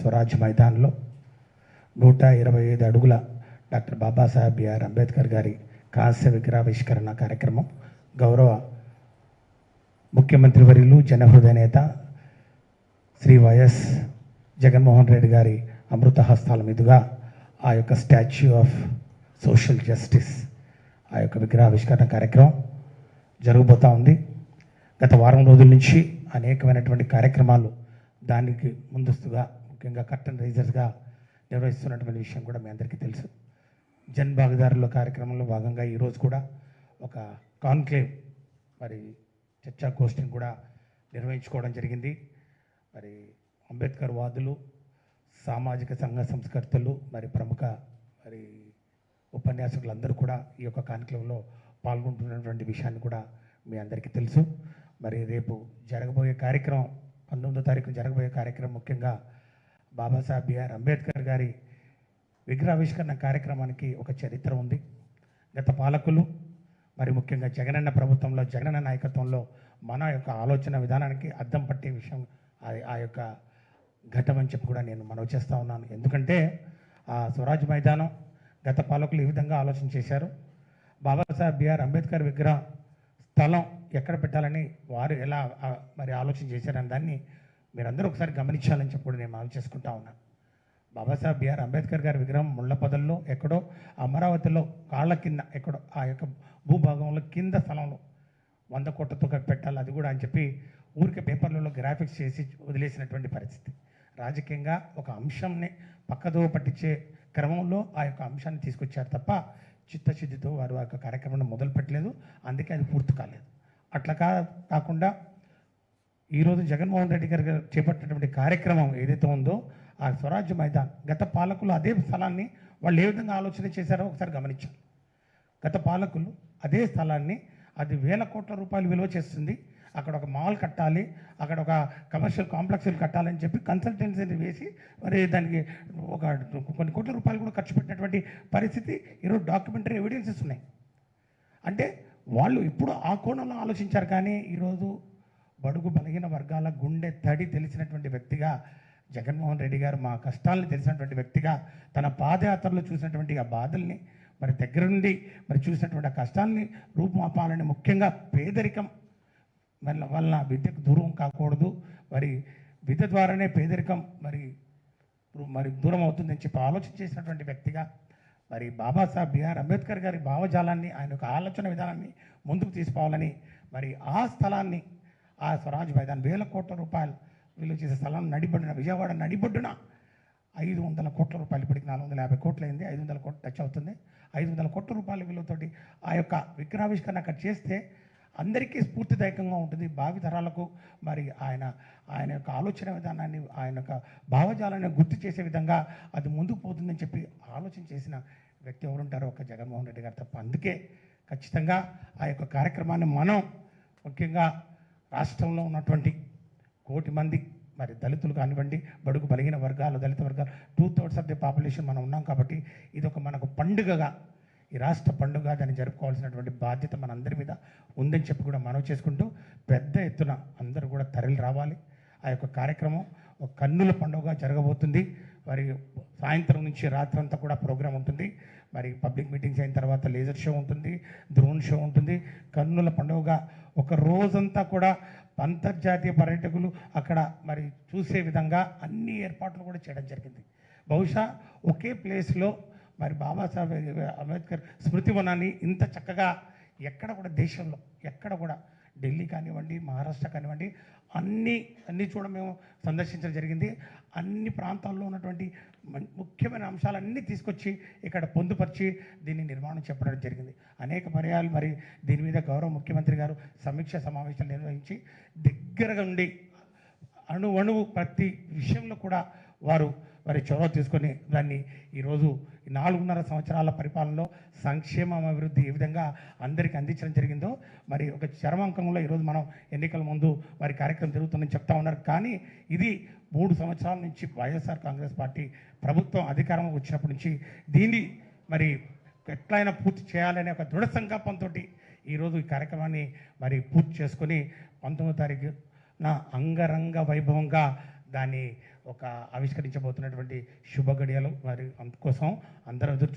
స్వరాజ్ మైదాన్లో నూట ఇరవై ఐదు అడుగుల డాక్టర్ బాబాసాహెబ్ బిఆర్ అంబేద్కర్ గారి కాస్య విగ్రహావిష్కరణ కార్యక్రమం గౌరవ ముఖ్యమంత్రి వర్యులు జనహృదయ నేత శ్రీ వైఎస్ జగన్మోహన్ రెడ్డి గారి అమృత హస్తాల మీదుగా ఆ యొక్క స్టాచ్యూ ఆఫ్ సోషల్ జస్టిస్ ఆ యొక్క విగ్రహావిష్కరణ కార్యక్రమం జరగబోతూ ఉంది. గత వారం రోజుల నుంచి అనేకమైనటువంటి కార్యక్రమాలు దానికి ముందస్తుగా ముఖ్యంగా కర్టన్ రైజర్స్గా నిర్వహిస్తున్నటువంటి విషయం కూడా మీ అందరికీ తెలుసు. జన్ భాగదారుల కార్యక్రమంలో భాగంగా ఈరోజు కూడా ఒక కాన్క్లేవ్ మరి చర్చా గోష్ఠిని కూడా నిర్వహించుకోవడం జరిగింది. మరి అంబేద్కర్ వాదులు సామాజిక సంఘ సంస్కర్తలు మరి ప్రముఖ మరి ఉపన్యాసకులందరూ కూడా ఈ యొక్క కాన్క్లేవ్లో పాల్గొంటున్నటువంటి విషయాన్ని కూడా మీ అందరికీ తెలుసు. మరి రేపు జరగబోయే కార్యక్రమం పంతొమ్మిదో తారీఖు జరగబోయే కార్యక్రమం ముఖ్యంగా బాబాసాహెబ్ బిఆర్ అంబేద్కర్ గారి విగ్రహావిష్కరణ కార్యక్రమానికి ఒక చరిత్ర ఉంది. గత పాలకులు మరి ముఖ్యంగా జగనన్న ప్రభుత్వంలో జగనన్న నాయకత్వంలో మన యొక్క ఆలోచన విధానానికి అద్దం పట్టే విషయం ఆ- ఆ యొక్క ఘటం అని చెప్పి కూడా నేను మనవి చేస్తూ ఉన్నాను. ఎందుకంటే ఆ స్వరాజ్ మైదానం గత పాలకులు ఈ విధంగా ఆలోచన చేశారు. బాబాసాహెబ్ బిఆర్ అంబేద్కర్ విగ్రహ స్థలం ఎక్కడ పెట్టాలని వారు ఎలా మరి ఆలోచన చేశారని దాన్ని మీరందరూ ఒకసారి గమనించాలని చెప్పి నేను మనవి చేసుకుంటా ఉన్నాను బాబాసాహెబ్ బిఆర్ అంబేద్కర్ గారి విగ్రహం ముళ్ళపదల్లో ఎక్కడో అమరావతిలో కాళ్ళ కింద ఎక్కడో ఆ యొక్క భూభాగంలో కింద స్థలంలో వంద కోట్లతో పెట్టాలి అది కూడా అని చెప్పి ఊరికే పేపర్లలో గ్రాఫిక్స్ చేసి వదిలేసినటువంటి పరిస్థితి. రాజకీయంగా ఒక అంశంని పక్కదో పట్టించే క్రమంలో ఆ యొక్క అంశాన్ని తీసుకొచ్చారు తప్ప చిత్తశుద్ధితో వారు ఆ యొక్క కార్యక్రమాన్ని మొదలు పెట్టలేదు అందుకే అది పూర్తి కాలేదు. అట్లా కాకుండా ఈరోజు జగన్మోహన్ రెడ్డి గారు చేపట్టినటువంటి కార్యక్రమం ఏదైతే ఉందో ఆ స్వరాజ్య మైదాన్ గత పాలకులు అదే స్థలాన్ని వాళ్ళు ఏ విధంగా ఆలోచన చేశారో ఒకసారి గమనించాలి. గత పాలకులు అదే స్థలాన్ని అది వేల కోట్ల రూపాయలు విలువ చేస్తుంది. అక్కడ ఒక మాల్ కట్టాలి అక్కడ ఒక కమర్షియల్ కాంప్లెక్స్లు కట్టాలని చెప్పి కన్సల్టెన్సీని వేసి మరి దానికి ఒక కొన్ని కోట్ల రూపాయలు కూడా ఖర్చు పెట్టినటువంటి పరిస్థితి ఈరోజు డాక్యుమెంటరీ ఎవిడెన్సెస్ ఉన్నాయి. అంటే వాళ్ళు ఇప్పుడు ఆ కోణంలో ఆలోచించారు కానీ ఈరోజు బడుగు బలహీన వర్గాల గుండె తడి తెలిసినటువంటి వ్యక్తిగా జగన్మోహన్ రెడ్డి గారు మా కష్టాలను తెలిసినటువంటి వ్యక్తిగా తన పాదయాత్రలో చూసినటువంటి ఆ బాధల్ని మరి దగ్గర నుండి మరి చూసినటువంటి ఆ కష్టాలని రూపుమాపాలని ముఖ్యంగా పేదరికం వల్ల వలన విద్యకు దూరం కాకూడదు. మరి విద్య ద్వారానే పేదరికం మరి మరి దూరం అవుతుందని చెప్పి ఆలోచన చేసినటువంటి వ్యక్తిగా మరి బాబాసాహెబ్ బిఆర్ అంబేద్కర్ గారి భావజాలాన్ని ఆయన యొక్క ఆలోచన విధానాన్ని ముందుకు తీసుకోవాలని మరి ఆ స్థలాన్ని ఆ స్వరాజ్ మైదాన్ వేల కోట్ల రూపాయలు విలువ చేసే స్థలం నడిబొడ్డున విజయవాడ నడిబొడ్డున ఐదు వందల కోట్ల రూపాయలు ఇప్పటికి నాలుగు వందల యాభై కోట్లు అయింది ఐదు వందల కోట్లు టచ్ అవుతుంది. ఐదు వందల కోట్ల రూపాయల విలువతోటి ఆ యొక్క విగ్రహావిష్కరణ అక్కడ చేస్తే అందరికీ స్ఫూర్తిదాయకంగా ఉంటుంది. భావి తరాలకు మరి ఆయన ఆయన యొక్క ఆలోచన విధానాన్ని ఆయన యొక్క భావజాలాన్ని గుర్తు చేసే విధంగా అది ముందుకు పోతుందని చెప్పి ఆలోచన చేసిన వ్యక్తి ఎవరుంటారో ఒక జగన్మోహన్ రెడ్డి గారు తప్ప. అందుకే ఖచ్చితంగా ఆ యొక్క కార్యక్రమాన్ని మనం ముఖ్యంగా రాష్ట్రంలో ఉన్నటువంటి కోటి మంది మరి దళితులు కానివ్వండి బడుగు బలిగిన వర్గాలు దళిత వర్గాలు two thirds of the population మనం ఉన్నాం కాబట్టి ఇది ఒక మనకు పండుగగా ఈ రాష్ట్ర పండుగ దాన్ని జరుపుకోవాల్సినటువంటి బాధ్యత మనందరి మీద ఉందని చెప్పి కూడా మనవి చేసుకుంటూ పెద్ద ఎత్తున అందరూ కూడా తరలి రావాలి. ఆ యొక్క కార్యక్రమం ఒక కన్నుల పండుగ జరగబోతుంది. మరి సాయంత్రం నుంచి రాత్రి అంతా కూడా ప్రోగ్రాం ఉంటుంది. మరి పబ్లిక్ మీటింగ్స్ అయిన తర్వాత లేజర్ షో ఉంటుంది డ్రోన్ షో ఉంటుంది. కన్నుల పండుగగా ఒక రోజంతా కూడా అంతర్జాతీయ పర్యాటకులు అక్కడ మరి చూసే విధంగా అన్ని ఏర్పాట్లు కూడా చేయడం జరిగింది. బహుశా ఒకే ప్లేస్లో మరి బాబాసాహెబ్ అంబేద్కర్ స్మృతి వనాన్ని ఇంత చక్కగా ఎక్కడ కూడా దేశంలో ఎక్కడ కూడా ఢిల్లీ కానివ్వండి మహారాష్ట్ర కానివ్వండి అన్ని అన్ని చూడ మేము సందర్శించడం జరిగింది. అన్ని ప్రాంతాల్లో ఉన్నటువంటి ముఖ్యమైన అంశాలన్నీ తీసుకొచ్చి ఇక్కడ పొందుపరిచి దీన్ని నిర్మాణం చెప్పడం జరిగింది. అనేక పర్యాలు మరి దీని మీద గౌరవ ముఖ్యమంత్రి గారు సమీక్ష సమావేశాలు నిర్వహించి దగ్గరగా ఉండి అణువణువు ప్రతి విషయంలో కూడా వారు మరి చొరవ తీసుకొని దాన్ని ఈరోజు ఈ నాలుగున్నర సంవత్సరాల పరిపాలనలో సంక్షేమ అభివృద్ధి ఏ విధంగా అందరికీ అందించడం జరిగిందో మరి ఒక చరమాంకంలో ఈరోజు మనం ఎన్నికల ముందు మరి కార్యక్రమం జరుగుతుందని చెప్తా ఉన్నారు. కానీ ఇది మూడు సంవత్సరాల నుంచి వైఎస్ఆర్ కాంగ్రెస్ పార్టీ ప్రభుత్వం అధికారం వచ్చినప్పటి నుంచి దీన్ని మరి ఎట్లయినా పూర్తి చేయాలనే ఒక దృఢ సంకల్పంతో ఈరోజు ఈ కార్యక్రమాన్ని మరి పూర్తి చేసుకొని పంతొమ్మిదో తారీఖున అంగరంగ వైభవంగా దాన్ని ఒక ఆవిష్కరించబోతున్నటువంటి శుభ గడియలు మరి అందుకోసం అందరూ ఎదురు